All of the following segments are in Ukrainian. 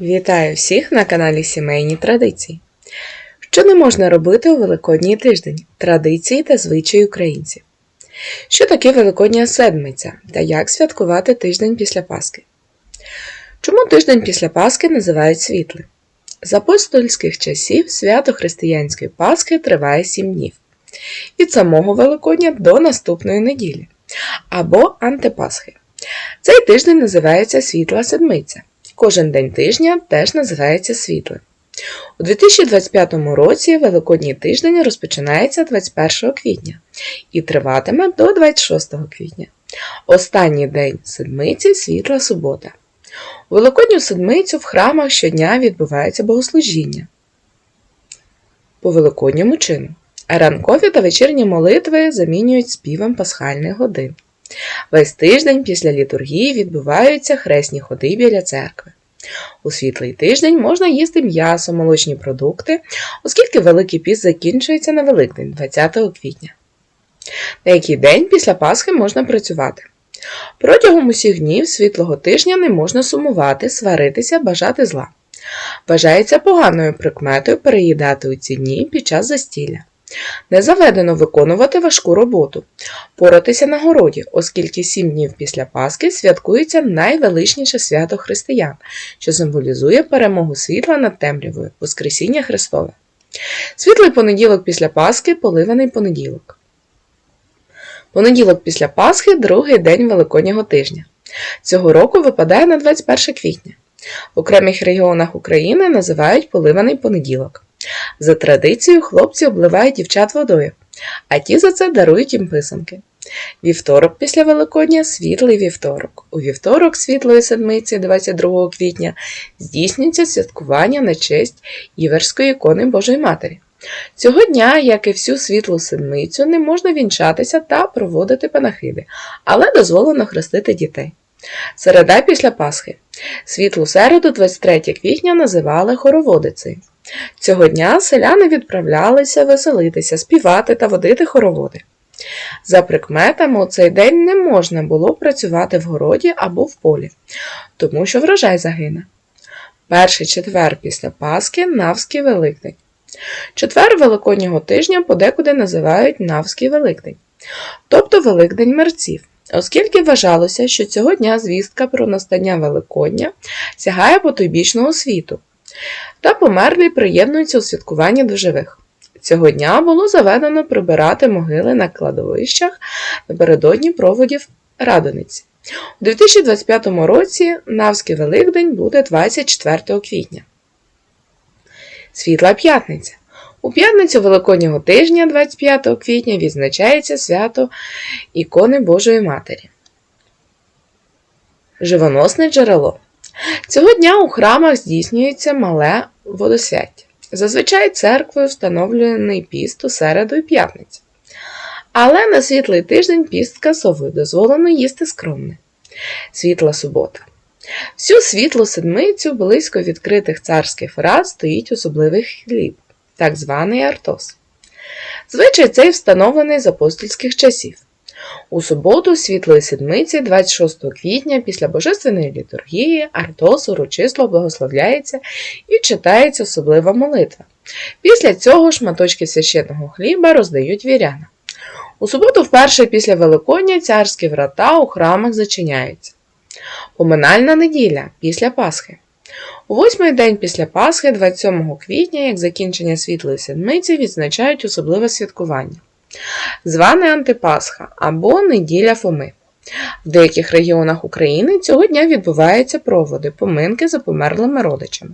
Вітаю всіх на каналі Сімейні Традиції. Що не можна робити у Великодній тиждень? Традиції та звичаї українців. Що таке Великодня Седмиця та як святкувати тиждень після Пасхи? Чому тиждень після Пасхи називають світлим? З апостольських часів свято християнської Пасхи триває 7 днів від самого Великодня до наступної неділі або Антипасхи. Цей тиждень називається Світла Седмиця. Кожен день тижня теж називається світлим. У 2025 році Великодній тиждень розпочинається 21 квітня і триватиме до 26 квітня. Останній день седмиці світла субота. У Великодню седмицю в храмах щодня відбувається богослужіння по великодньому чину. А ранкові та вечірні молитви замінюють співом пасхальних годин. Весь тиждень після літургії відбуваються хресні ходи біля церкви. У світлий тиждень можна їсти м'ясо, молочні продукти, оскільки Великий піст закінчується на Великдень 20 квітня. На який день після Пасхи можна працювати. Протягом усіх днів світлого тижня не можна сумувати, сваритися, бажати зла. Вважається поганою прикметою переїдати у ці дні під час застілля. Не заведено виконувати важку роботу, поратися на городі, оскільки сім днів після Пасхи святкується найвеличніше свято християн, що символізує перемогу світла над темрявою, Воскресіння Христове. Світлий понеділок після Пасхи поливаний понеділок. Понеділок після Пасхи другий день Великоднього тижня. Цього року випадає на 21 квітня. В окремих регіонах України називають поливаний понеділок. За традицією хлопці обливають дівчат водою, а ті за це дарують їм писанки. Вівторок після Великодня світлий вівторок. У вівторок світлої седмиці 22 квітня здійснюється святкування на честь Іверської ікони Божої Матері. Цього дня, як і всю світлу седмицю, не можна вінчатися та проводити панахиди, але дозволено хрестити дітей. Середа після Пасхи. Світлу середу 23 квітня називали хороводицею. Цього дня селяни відправлялися веселитися, співати та водити хороводи. За прикметами, у цей день не можна було працювати в городі або в полі, тому що врожай загине. Перший четвер після Пасхи Навський Великдень. Четвер Великоднього тижня подекуди називають Навський Великдень, тобто Великдень мерців, оскільки вважалося, що цього дня звістка про настання Великодня сягає потойбічного світу, та померлі приєднуються у святкуванні до живих. Цього дня було заведено прибирати могили на кладовищах напередодні проводів Радониці. У 2025 році Навський Великдень буде 24 квітня. Світла п'ятниця. У п'ятницю Великоднього тижня, 25 квітня, відзначається свято ікони Божої Матері. Живоносне джерело. Цього дня у храмах здійснюється мале водосвяття. Зазвичай церквою встановлений піст у середу і п'ятницю. Але на світлий тиждень піст скасовує, дозволено їсти скромне. Світла субота. Всю світлу седмицю близько відкритих царських врат стоїть особливий хліб, так званий артос. Звичай цей встановлений з апостольських часів. У суботу світлої седмиці, 26 квітня, після Божественної літургії, Артос урочисто благословляється і читається особлива молитва. Після цього шматочки священного хліба роздають вірянам. У суботу, вперше після Великодня, царські врата у храмах зачиняються. Поминальна неділя після Пасхи. У восьмий день після Пасхи, 27 квітня, як закінчення світлої седмиці, відзначають особливе святкування зване Антипасха або Неділя Фоми. В деяких регіонах України цього дня відбуваються проводи, поминки за померлими родичами.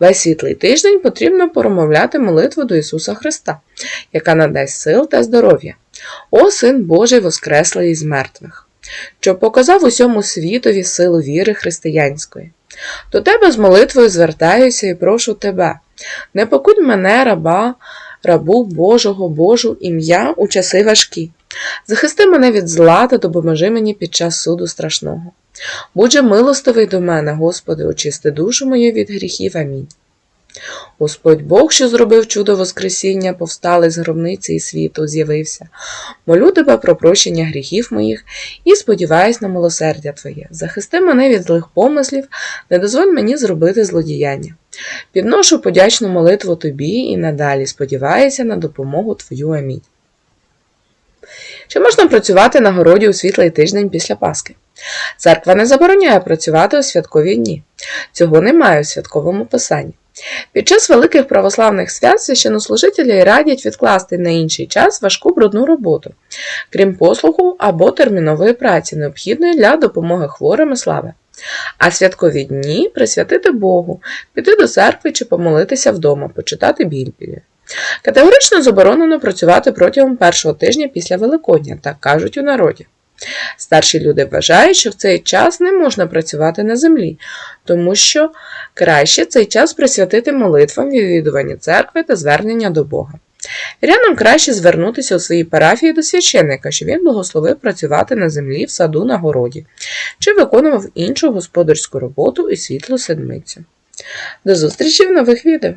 Весь світлий тиждень потрібно промовляти молитву до Ісуса Христа, яка надасть сил та здоров'я. О Син Божий Воскреслий із мертвих, що показав усьому світові силу віри християнської. До тебе з молитвою звертаюся і прошу тебе, не покудь мене, раба, рабу Божого Божу ім'я у часи важкі. Захисти мене від зла та допоможи мені під час суду страшного. Будь же милостивий до мене, Господи, очисти душу мою від гріхів. Амінь. Господь Бог, що зробив чудо Воскресіння, повстали з гробниці і світу, з'явився. Молю тебе про прощення гріхів моїх і сподіваюсь на милосердя Твоє. Захисти мене від злих помислів, не дозволь мені зробити злодіяння. Підношу подячну молитву тобі і надалі сподіваюся на допомогу Твою. Амінь. Чи можна працювати на городі у світлий тиждень після Пасхи? Церква не забороняє працювати у святкові дні. Цього немає у святковому писанні. Під час великих православних свят священнослужителі радять відкласти на інший час важку брудну роботу, крім послугу або термінової праці, необхідної для допомоги хворим і слави. А святкові дні присвятити Богу, піти до церкви чи помолитися вдома, почитати Біблію. Категорично заборонено працювати протягом першого тижня після Великодня, так кажуть у народі. Старші люди вважають, що в цей час не можна працювати на землі, тому що краще цей час присвятити молитвам, відвідуванню церкви та звернення до Бога. Вірянам краще звернутися у своїй парафії до священника, щоб він благословив працювати на землі, в саду, на городі, чи виконував іншу господарську роботу і світлу седмицю. До зустрічі в нових відео!